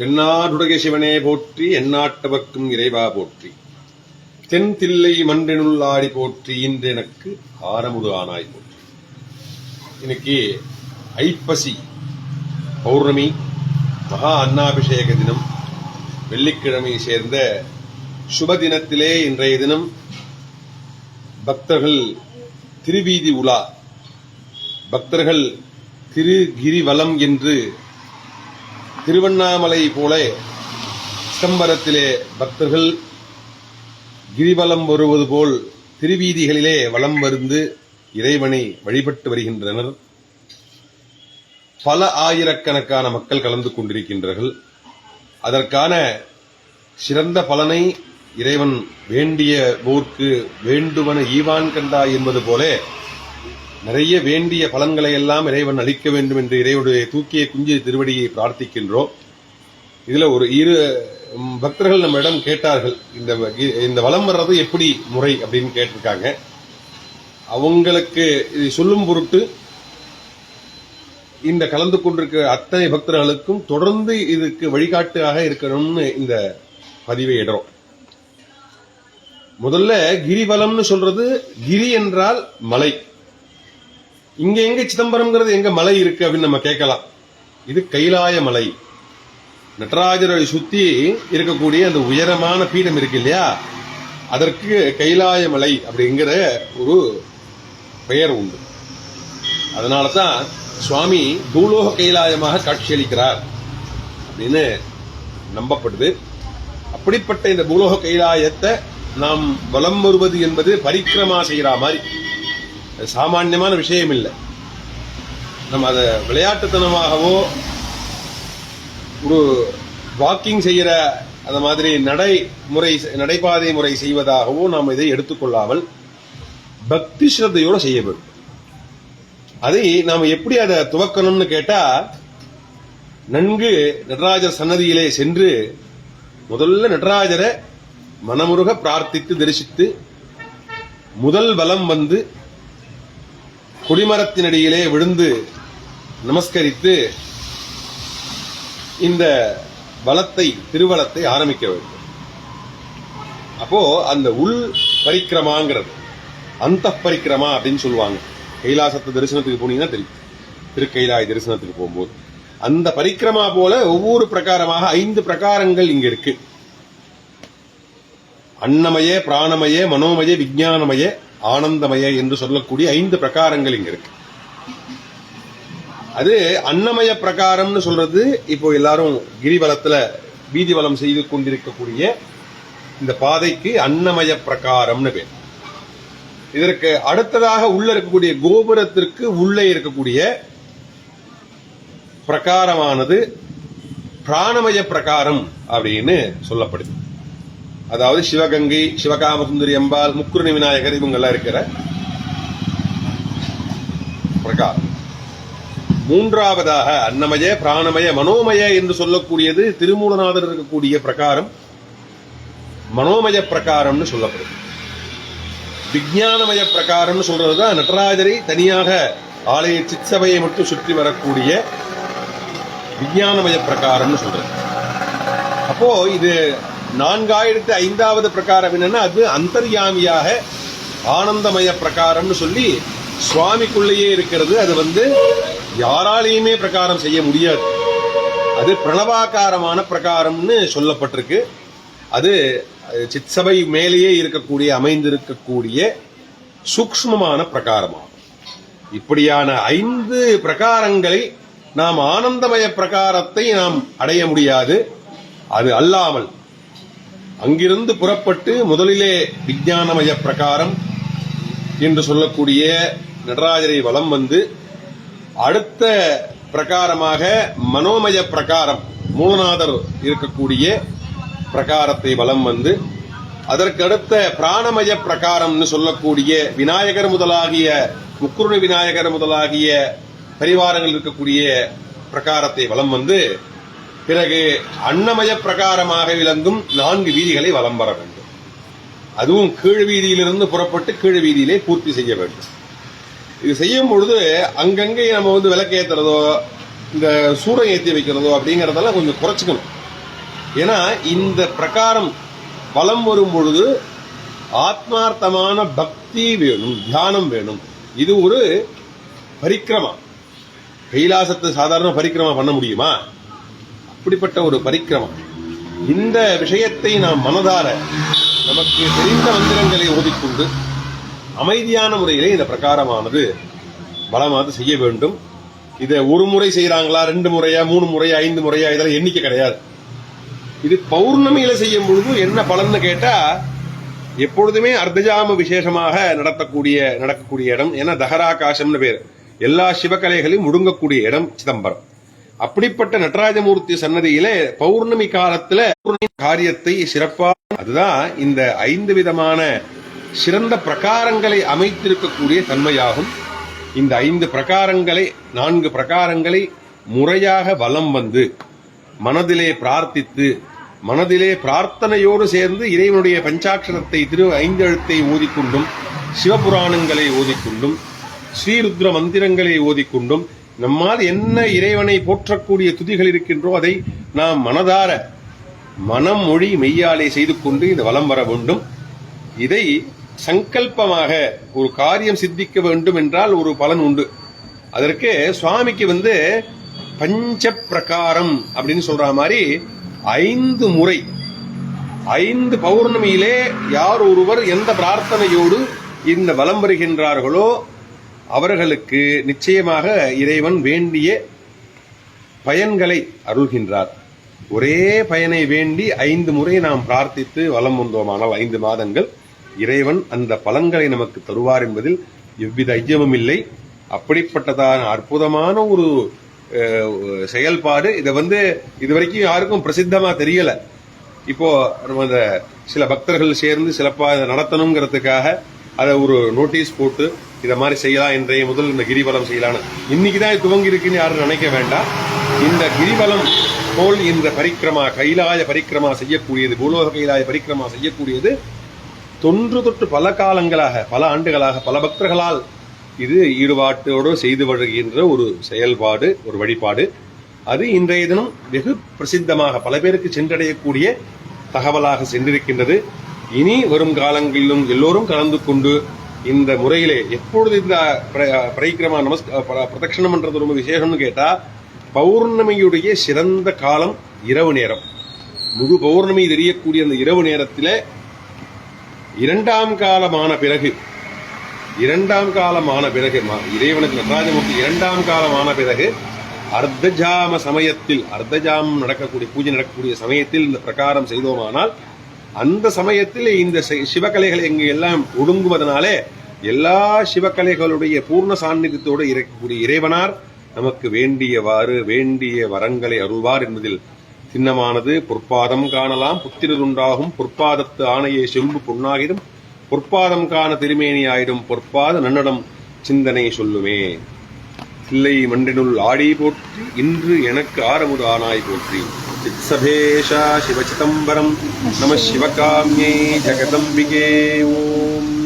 தென்னாடுடைய சிவனே போற்றி எந்நாட்டவர்க்கும் இறைவா போற்றி. தென் தில்லை மன்றினுள் ஆடி போற்றி இன்றெனக்கு ஆரமுது ஆனாய் போற்றி. இன்னைக்கு ஐப்பசி பௌர்ணமி மகா அன்னாபிஷேக தினம். வெள்ளிக்கிழமை சேர்ந்த சுப தினத்திலே இன்றைய தினம் பக்தர்கள் திருவீதி உலா. பக்தர்கள் திரு கிரிவலம் என்று திருவண்ணாமலை போல சிதம்பரத்திலே பக்தர்கள் கிரிவலம் வருவது போல் திருவீதிகளிலே வலம் வந்து இறைவனை வழிபட்டு வருகின்றனர். பல ஆயிரக்கணக்கான மக்கள் கலந்து கொண்டிருக்கின்றார்கள். அதற்கான சிறந்த பலனை இறைவன் வேண்டிய போர்க்கு வேண்டுவன ஈவான் கண்டா என்பது போல நிறைய வேண்டிய பலன்களை எல்லாம் இறைவன் அளிக்க வேண்டும் என்று இறைவனுடைய தூக்கிய குஞ்சு திருவடியை பிரார்த்திக்கின்றோம். இதுல ஒரு இரு பக்தர்கள் நம்மிடம் கேட்டார்கள் இந்த வ- இந்த வலம் வர்றது எப்படி முறை அப்படின்னு கேட்டிருக்காங்க. அவங்களுக்கு இதை சொல்லும் பொருட்டு இந்த கலந்து கொண்டிருக்கிற அத்தனை பக்தர்களுக்கும் தொடர்ந்து இதுக்கு வழிகாட்டாக இருக்கணும்னு இந்த பதிவை இடறோம். முதல்ல கிரிவலம்னு சொல்றது கிரி என்றால் மலை. இங்க எங்க சிதம்பரம்ங்கிறது எங்க மலை இருக்கு அப்படின்னு நம்ம கேட்கலாம். இது கைலாய மலை. நடராஜரை சுத்தி இருக்கக்கூடிய அந்த உயரமான பீடம் இருக்கு இல்லையா? அதற்கு கைலாய மலை அப்படிங்கிற ஒரு பெயர் உண்டு. அதனால தான் சுவாமி பூலோக கைலாயமாக காட்சியளிக்கிறார் அப்படின்னு நம்பப்படுது. அப்படிப்பட்ட இந்த பூலோக கைலாயத்தை நாம் வலம் வருவது என்பது பரிக்கிரமா செய்கிற மாதிரி. சாமான்யமான விஷயம் இல்லை நம்ம அதை விளையாட்டுத்தனமாகவோ ஒரு வாக்கிங் செய்கிற அந்த மாதிரி நடை முறை நடைபாதை முறை செய்வதாகவோ நாம் இதை எடுத்துக்கொள்ளாமல் பக்தி ஸ்ரத்தையோடு செய்ய வேண்டும். அதை நாம் எப்படி அதை துவக்கணும்னு கேட்டால் நன்கு நடராஜர் சன்னதியிலே சென்று முதல்ல நடராஜரை மனமுருக பிரார்த்தித்து தரிசித்து முதல் பலம் வந்து கொடிமரத்தினடியிலே விழுந்து நமஸ்கரித்து இந்த வலத்தை திருவலத்தை ஆரம்பிக்க வேண்டும். அப்போ அந்த உள் பரிக்கிரமாங்கிறது அந்த பரிக்கிரமா அப்படின்னு சொல்லுவாங்க. கைலாசத்து தரிசனத்துக்கு போனீங்கன்னா தெரியும். திருக்கைலாய தரிசனத்துக்கு போகும்போது. அந்த பரிக்கிரமா போல ஒவ்வொரு பிரகாரமாக ஐந்து பிரகாரங்கள் இங்க இருக்கு. அன்னமய பிராணமய மனோமய விஜயானமய ஆனந்தமய என்று சொல்லக்கூடிய ஐந்து பிரகாரங்கள் இங்க இருக்கு. அது அன்னமய பிரகாரம்னு சொல்றது இப்போ எல்லாரும் கிரிவலத்துல வீதிவலம் செய்து கொண்டிருக்கக்கூடிய இந்த பாதைக்கு அன்னமய பிரகாரம்னு பேர். இதற்கு அடுத்ததாக உள்ள இருக்கக்கூடிய கோபுரத்திற்கு உள்ளே இருக்கக்கூடிய பிரகாரமானது பிராணமய பிரகாரம் அப்படின்னு சொல்லப்படுது. அதாவது சிவகங்கை சிவகாமசுந்தரி அம்பாள் முக்குருணி விநாயகர் இவங்கெல்லாம் இருக்கிற பிரகாரம். மூன்றாவதாக அன்னமய பிராணமய மனோமய என்று சொல்லக்கூடியது திருமூலநாதர் இருக்கக்கூடிய பிரகாரம் மனோமய பிரகாரம்னு சொல்லப்படுது. விஜயானமய பிரகாரம்னு சொல்றதுதான் நடராஜரை தனியாக ஆலய சிற்சபையை மட்டும் சுற்றி வரக்கூடிய விஜயானமய பிரகாரம்னு சொல்றது. அப்போ இது நான்காயிரத்து ஐந்தாவது பிரகாரம் என்னன்னா அது அந்தர்யாமியாக ஆனந்தமய பிரகாரம்னு சொல்லி சுவாமிக்குள்ளேயே இருக்கிறது. அது வந்து யாராலையுமே பிரகாரம் செய்ய முடியாது. அது பிரணவாகாரமான பிரகாரம்னு சொல்லப்பட்டிருக்கு. அது சித்சபை மேலேயே இருக்கக்கூடிய அமைந்திருக்கக்கூடிய சூக்ஷ்மமான பிரகாரமாகும். இப்படியான ஐந்து பிரகாரங்களை நாம் ஆனந்தமய பிரகாரத்தை நாம் அடைய முடியாது. அது அல்லாமல் அங்கிருந்து புறப்பட்டு முதலிலே விஜயானமய பிரகாரம் என்று சொல்லக்கூடிய நடராஜரை வலம் வந்து அடுத்த பிரகாரமாக மனோமய பிரகாரம் மூலநாதர் இருக்கக்கூடிய பிரகாரத்தை வலம் வந்து அதற்கு அடுத்த பிராணமய பிரகாரம்னு சொல்லக்கூடிய விநாயகர் முதலாகிய முக்குருண விநாயகர் முதலாகிய பரிவாரங்கள் இருக்கக்கூடிய பிரகாரத்தை வலம் வந்து பிறகு அன்னமய பிரகாரமாக விளங்கும் நான்கு வீதிகளை வலம் வர வேண்டும். அதுவும் கீழ் வீதியிலிருந்து புறப்பட்டு கீழ் வீதியிலே பூர்த்தி செய்ய வேண்டும். இது செய்யும் பொழுது அங்கங்கே நம்ம வந்து விளக்கேத்துறதோ இந்த சூடம் ஏற்றி வைக்கிறதோ அப்படிங்கிறதெல்லாம் கொஞ்சம் குறைச்சிக்கணும். ஏன்னா இந்த பிரகாரம் வலம் வரும் பொழுது ஆத்மார்த்தமான பக்தி வேணும் தியானம் வேணும். இது ஒரு பரிக்கிரமா. கைலாசத்தை சாதாரண பரிக்கிரமா பண்ண முடியுமா? அப்படிப்பட்ட ஒரு பரிக்கிரமம். இந்த விஷயத்தை நாம் மனதார நமக்கு தெரிந்த மந்திரங்களை ஓதிக்கொண்டு அமைதியான முறையிலே இந்த பிரகாரமானது பலமானது செய்ய வேண்டும். இதை ஒரு முறை செய்யறாங்களா ரெண்டு முறையா மூணு முறையா ஐந்து முறையா இதெல்லாம் எண்ணிக்கை கிடையாது. இது பௌர்ணமியில செய்யும் பொழுது என்ன பலன்னு கேட்டா எப்பொழுதுமே அர்த்தஜாம விசேஷமாக நடத்தக்கூடிய நடக்கக்கூடிய இடம் ஏன்னா தகராகாசம்னு பேர். எல்லா சிவகலைகளையும் முடுங்கக்கூடிய இடம் சிதம்பரம். அப்படிப்பட்ட நடராஜமூர்த்தி சன்னதியிலே பௌர்ணமி காலத்துல பௌர்ணமி காரியத்தை சிறப்பாக அதுதான் இந்த ஐந்து விதமான சிறந்த பிரகாரங்களை அமைத்திருக்கக்கூடிய தன்மையாகும். இந்த ஐந்து பிரகாரங்களை நான்கு பிரகாரங்களை முறையாக வலம் வந்து மனதிலே பிரார்த்தித்து மனதிலே பிரார்த்தனையோடு சேர்ந்து இறைவனுடைய பஞ்சாட்சரத்தை திரு ஐந்தெழுத்தை ஓதிக்கொண்டும் சிவபுராணங்களை ஓதிக்கொண்டும் ஸ்ரீருத்ர மந்திரங்களை ஓதிக்கொண்டும் நம்மால் என்ன இறைவனை போற்றக்கூடிய துதிகள் இருக்கின்றோ அதை நாம் மனதார மனம் மொழி மெய்யாலே செய்து கொண்டு இந்த வலம் வர வேண்டும். இதை சங்கல்பமாக ஒரு காரியம் சித்திக்க வேண்டும் என்றால் ஒரு பலன் உண்டு. அதற்கு சுவாமிக்கு வந்து பஞ்ச பிரகாரம் அப்படின்னு சொல்ற மாதிரி ஐந்து முறை ஐந்து பௌர்ணமியிலே யார் ஒருவர் எந்த பிரார்த்தனையோடு இந்த வலம் வருகின்றார்களோ அவர்களுக்கு நிச்சயமாக இறைவன் வேண்டிய பயன்களை அருள்கின்றார். ஒரே பயனை வேண்டி ஐந்து முறை நாம் பிரார்த்தித்து வலம் வந்தோமானால் ஐந்து மாதங்கள் இறைவன் அந்த பலன்களை நமக்கு தருவார் என்பதில் எவ்வித ஐயமும் இல்லை. அப்படிப்பட்டதான அற்புதமான ஒரு செயல்பாடு. இதை வந்து இதுவரைக்கும் யாருக்கும் பிரசித்தமா தெரியல. இப்போ நம்ம இந்த சில பக்தர்கள் சேர்ந்து சிறப்பாக இதை நடத்தணுங்கிறதுக்காக அதை ஒரு நோட்டீஸ் போட்டு இதை மாதிரி செய்யலாம் இன்றைய முதல் இந்த கிரிபலம் செய்யலாம்னு இன்னைக்கு தான் இது துவங்கி இருக்குன்னு யாரும் நினைக்க வேண்டாம். இந்த கிரிபலம் போல் இந்த பரிக்கிரமா கைலாய பரிக்கிரமா செய்யக்கூடியது பூலோக கைலாய பரிக்கிரமா செய்யக்கூடியது தொன்று தொட்டு பல காலங்களாக பல ஆண்டுகளாக பல பக்தர்களால் இது ஈடுபாட்டோடு செய்து வருகின்ற ஒரு செயல்பாடு ஒரு வழிபாடு. அது இன்றைய தினம் வெகு பிரசித்தமாக பல பேருக்கு சென்றடையக்கூடிய தகவலாக சென்றிருக்கின்றது. இனி வரும் காலங்களிலும் எல்லோரும் கலந்து கொண்டு இந்த முறையிலே எப்பொழுது இந்த பிர- பரிக்கிரமா நமஸ்க பிர- பிரதட்சணம் பண்றது ரொம்ப விசேஷம்னு கேட்டா பௌர்ணமியுடைய சிறந்த காலம் இரவு நேரம். முழு பௌர்ணமி தெரியக்கூடிய அந்த இரவு நேரத்திலே இரண்டாம் காலமான பிறகு இரண்டாம் காலமான பிறகு இறைவனுக்கு நடராஜமூர்த்தி இரண்டாம் காலமான பிறகு அர்த்தஜாம சமயத்தில் அர்த்தஜாமம் நடக்கக்கூடிய பூஜை நடக்கக்கூடிய சமயத்தில் இந்த பிரகாரம் செய்தோமானால் அந்த சமயத்தில் இந்த சி- சிவகலைகள் எங்கு எல்லாம் ஒடுங்குவதனாலே எல்லா சிவகலைகளுடைய பூர்ண சாநித்தியத்தோடு இருக்கக்கூடிய இறைவனார் நமக்கு வேண்டியவாறு வேண்டிய வரங்களை அருள்வார் என்பதில் சின்னமானது. பொற்பாதம் காணலாம். புத்திரதுண்டாகும் பொற்பாதத்து ஆணையை செம்பு பொன்னாகிடும். பொற்பாதம் காண திருமேனியாயிடும் பொற்பாத நன்னடம் சிந்தனை சொல்லுமே. சில்லை மண்டினுள் ஆடி போற்றி இன்று எனக்கு ஆரமுது ஆனாய் போற்றி. चित्सभेशा शिवचिदम्बरं नमः शिवकाम्ये जगदम्बिके। ॐ